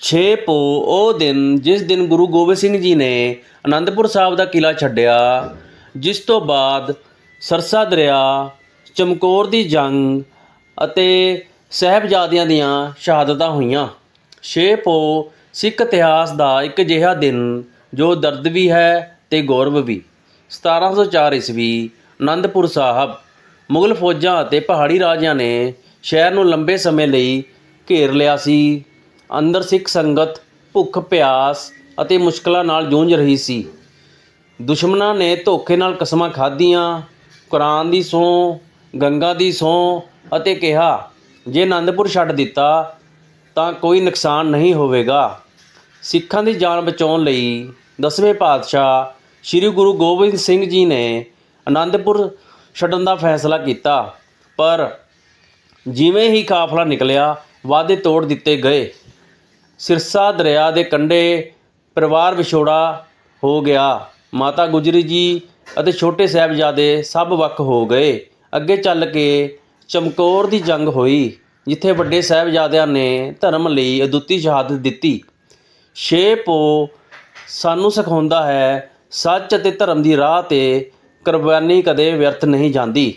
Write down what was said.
ਛੇ ਪੋ ਉਹ ਦਿਨ ਜਿਸ ਦਿਨ ਗੁਰੂ ਗੋਬਿੰਦ ਸਿੰਘ ਜੀ ਨੇ ਅਨੰਦਪੁਰ ਸਾਹਿਬ ਦਾ ਕਿਲਾ ਛੱਡਿਆ, ਜਿਸ ਤੋਂ ਬਾਅਦ ਸਰਸਾ ਦਰਿਆ, ਚਮਕੌਰ ਦੀ ਜੰਗ ਅਤੇ ਸਾਹਿਬਜ਼ਾਦਿਆਂ ਦੀਆਂ ਸ਼ਹਾਦਤਾਂ ਹੋਈਆਂ। ਛੇ ਪੋ ਸਿੱਖ ਇਤਿਹਾਸ ਦਾ ਇੱਕ ਅਜਿਹਾ ਦਿਨ ਜੋ ਦਰਦ ਵੀ ਹੈ ਤੇ ਗੌਰਵ ਵੀ। 1704 ਈਸਵੀ ਅਨੰਦਪੁਰ ਸਾਹਿਬ, ਮੁਗਲ ਫੌਜਾਂ ਅਤੇ ਪਹਾੜੀ ਰਾਜਿਆਂ ਨੇ ਸ਼ਹਿਰ ਨੂੰ ਲੰਬੇ ਸਮੇਂ ਲਈ ਘੇਰ ਲਿਆ ਸੀ। ਅੰਦਰ ਸਿੱਖ ਸੰਗਤ, ਭੁੱਖ, ਪਿਆਸ ਅਤੇ ਮੁਸ਼ਕਲਾਂ ਨਾਲ ਜੂਝ ਰਹੀ ਸੀ। ਦੁਸ਼ਮਣਾਂ ਨੇ ਧੋਖੇ ਨਾਲ ਕਸਮਾਂ ਖਾਧੀਆਂ, ਕੁਰਾਨ ਦੀ ਸਹੁੰ ਗੰਗਾ ਦੀ ਸਹੁੰ ਅਤੇ ਕਿਹਾ, ਜੇ ਆਨੰਦਪੁਰ ਛੱਡ ਦਿੱਤਾ, ਤਾਂ ਕੋਈ ਨੁਕਸਾਨ ਨਹੀਂ ਹੋਵੇਗਾ। ਸਿੱਖਾਂ ਦੀ ਜਾਨ ਬਚਾਉਣ ਲਈ ਦਸਵੇਂ ਪਾਤਸ਼ਾਹ ਸ੍ਰੀ ਗੁਰੂ ਗੋਬਿੰਦ ਸਿੰਘ ਜੀ ਨੇ ਆਨੰਦਪੁਰ ਛੱਡਣ ਦਾ ਫੈਸਲਾ ਕੀਤਾ, ਪਰ ਜਿਵੇਂ ਹੀ ਕਾਫਲਾ ਨਿਕਲਿਆ, ਵਾਅਦੇ ਤੋੜ ਦਿੱਤੇ ਗਏ। ਸਿਰਸਾ ਦਰਿਆ ਦੇ ਕੰਢੇ ਪਰਿਵਾਰ ਵਿਛੋੜਾ ਹੋ ਗਿਆ। ਮਾਤਾ ਗੁਜਰੀ ਜੀ ਅਤੇ ਛੋਟੇ ਸਾਹਿਬਜ਼ਾਦੇ ਸਭ ਵੱਖ ਹੋ ਗਏ। ਅੱਗੇ ਚੱਲ ਕੇ ਚਮਕੌਰ ਦੀ ਜੰਗ ਹੋਈ, ਜਿੱਥੇ ਵੱਡੇ ਸਾਹਿਬਜ਼ਾਦਿਆਂ ਨੇ ਧਰਮ ਲਈ ਅਦੁੱਤੀ ਸ਼ਹਾਦਤ ਦਿੱਤੀ। ਛੇ ਪੋ ਸਾਨੂੰ ਸਿਖਾਉਂਦਾ ਹੈ, ਸੱਚ ਅਤੇ ਧਰਮ ਦੀ ਰਾਹ ਤੇ ਕੁਰਬਾਨੀ ਕਦੇ ਵਿਅਰਥ ਨਹੀਂ ਜਾਂਦੀ।